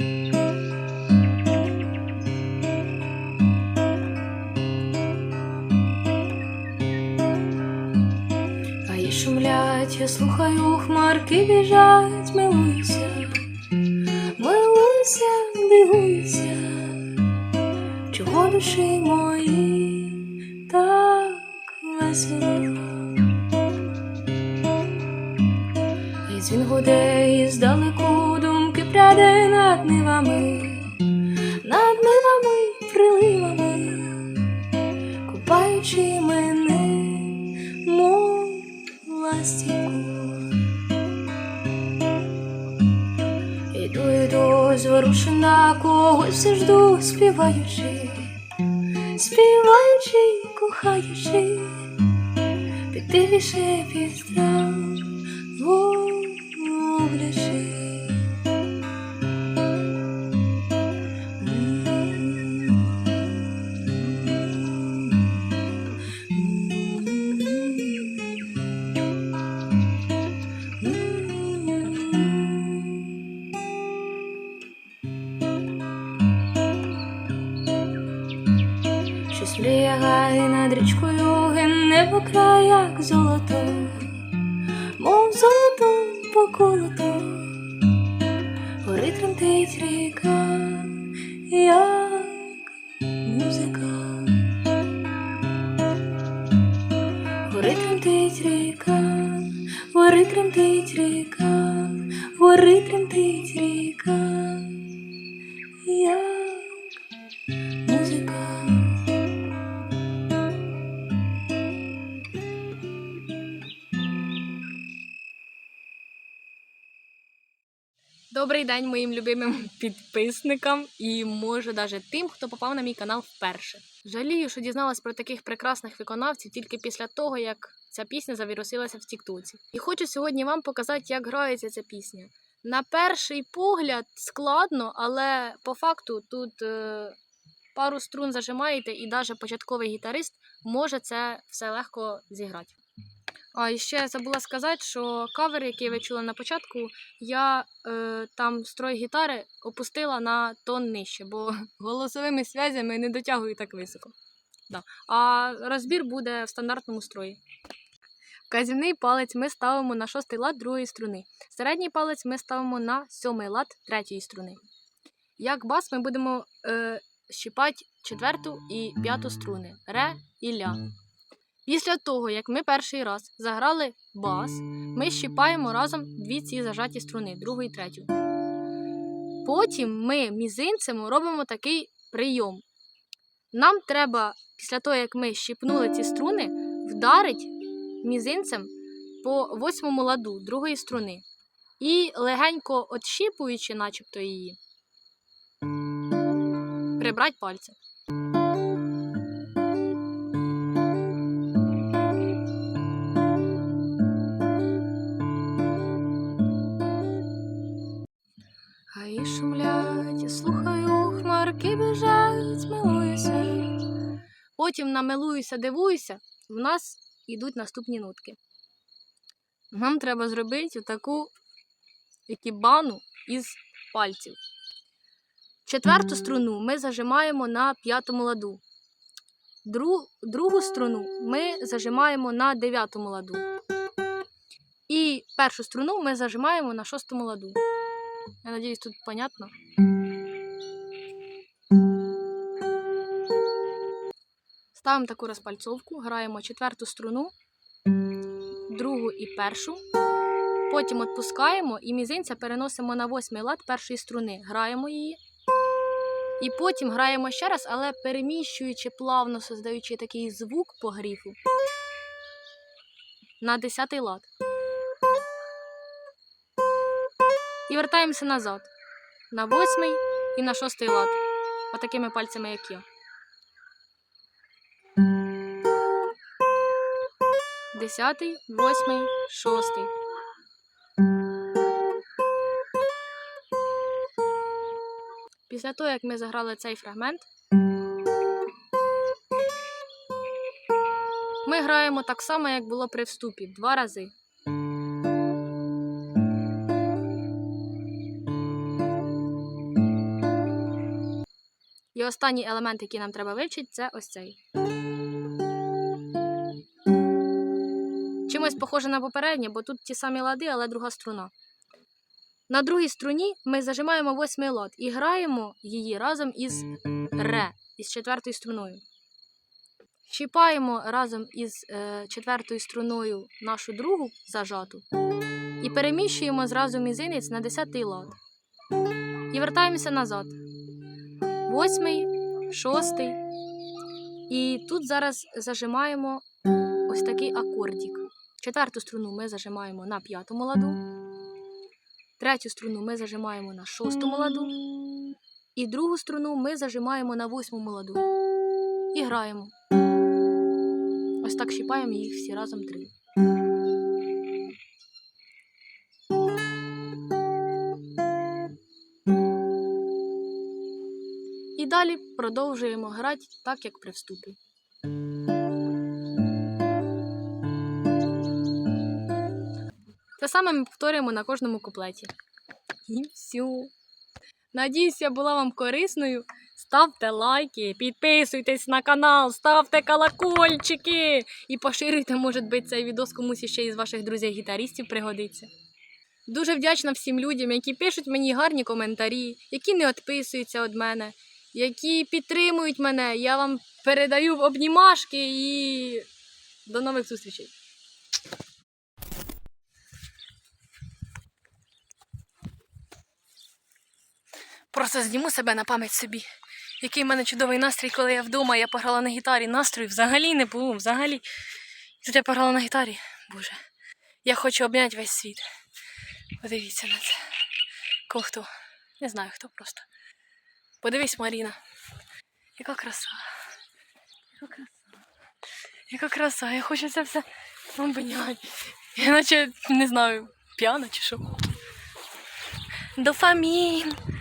Й шумлять, я слухаю, хмарки біжать, милуюся, милуюся, дивуюся, чого душі мої так весело. І дзвін гуде, і здалеку пряде над нивами, над нивами, приливами, купаючи мене, мов ластівку. Іду, іду, зворушена, когось все жду, співаючи, співаючи, кохаючи, під тихий шепіт трав. Над річкою гине по краях золото, мов золото поколото, горить тремтить ріка, як музика. Горить тремтить ріка, горить тремтить ріка, горить тремтить ріка, як музика. Добрий день моїм любимим підписникам і може навіть тим, хто попав на мій канал вперше. Жалію, що дізналась про таких прекрасних виконавців тільки після того, як ця пісня завірусилася в Тіктоці. І хочу сьогодні вам показати, як грається ця пісня. На перший погляд складно, але по факту тут е, пару струн зажимаєте, і навіть початковий гітарист може це все легко зіграти. А і ще забула сказати, що кавер, який ви чули на початку, я е, там строй гітари опустила на тон нижче, бо голосовими зв'язями не дотягую так високо. Да. А розбір буде в стандартному строї. Вказівний палець ми ставимо на шостий лад другої струни. Середній палець ми ставимо на сьомий лад третьої струни. Як бас ми будемо е, щипати четверту і п'яту струни ре і ля. Після того, як ми перший раз заграли бас, ми щипаємо разом дві ці зажаті струни, другу і третю. Потім ми мізинцем робимо такий прийом. Нам треба, після того, як ми щипнули ці струни, вдарити мізинцем по восьмому ладу другої струни. І легенько отщіпуючи, начебто її, прибрати пальцем. Потім намилуюся, дивуюся, в нас йдуть наступні нотки. Нам треба зробити таку екібану із пальців. Четверту струну ми зажимаємо на п'ятому ладу. Дру- другу струну ми зажимаємо на дев'ятому ладу. І першу струну ми зажимаємо на шостому ладу. Я надіюсь, тут понятно. Ставимо таку розпальцовку, граємо четверту струну, другу і першу. Потім відпускаємо і мізинця переносимо на восьмий лад першої струни. Граємо її. І потім граємо ще раз, але переміщуючи плавно, создаючи такий звук по гріфу на десятий лад. І вертаємося назад на восьмий і на шостий лад. Отакими пальцями, як я. Десятий, восьмий, шостий. Після того, як ми заграли цей фрагмент, ми граємо так само, як було при вступі, два рази. І останній елемент, який нам треба вивчити, це ось цей. Чимось похоже на попереднє, бо тут ті самі лади, але друга струна. На другій струні ми зажимаємо восьмий лад і граємо її разом із ре, із четвертою струною. Щіпаємо разом із е, четвертою струною нашу другу зажату і переміщуємо зразу мізинець на десятий лад. І вертаємося назад. Восьмий, шостий. І тут зараз зажимаємо ось такий акордік. Четверту струну ми зажимаємо на п'ятому ладу, третю струну ми зажимаємо на шостому ладу, і другу струну ми зажимаємо на восьмому ладу. І граємо. Ось так щіпаємо їх всі разом три. І далі продовжуємо грати так, як при вступі. Те саме ми повторюємо на кожному куплеті. І все. Надіюсь, я була вам корисною. Ставте лайки, підписуйтесь на канал, ставте колокольчики і поширюйте, може бути, цей відос комусь ще із ваших друзів-гітаристів пригодиться. Дуже вдячна всім людям, які пишуть мені гарні коментарі, які не відписуються від мене, які підтримують мене. Я вам передаю обнімашки і до нових зустрічей. Просто зніму себе на пам'ять собі. Який в мене чудовий настрій, коли я вдома, я пограла на гітарі. Настрою взагалі не було, взагалі. Тут я пограла на гітарі. Боже. Я хочу обняти весь світ. Подивіться на це. Ко хто? Не знаю хто просто. Подивись, Маріна. Яка краса. Яка краса. Яка краса. Я хочу це все обняти. Я наче, не знаю, п'яна чи що. Дофамін.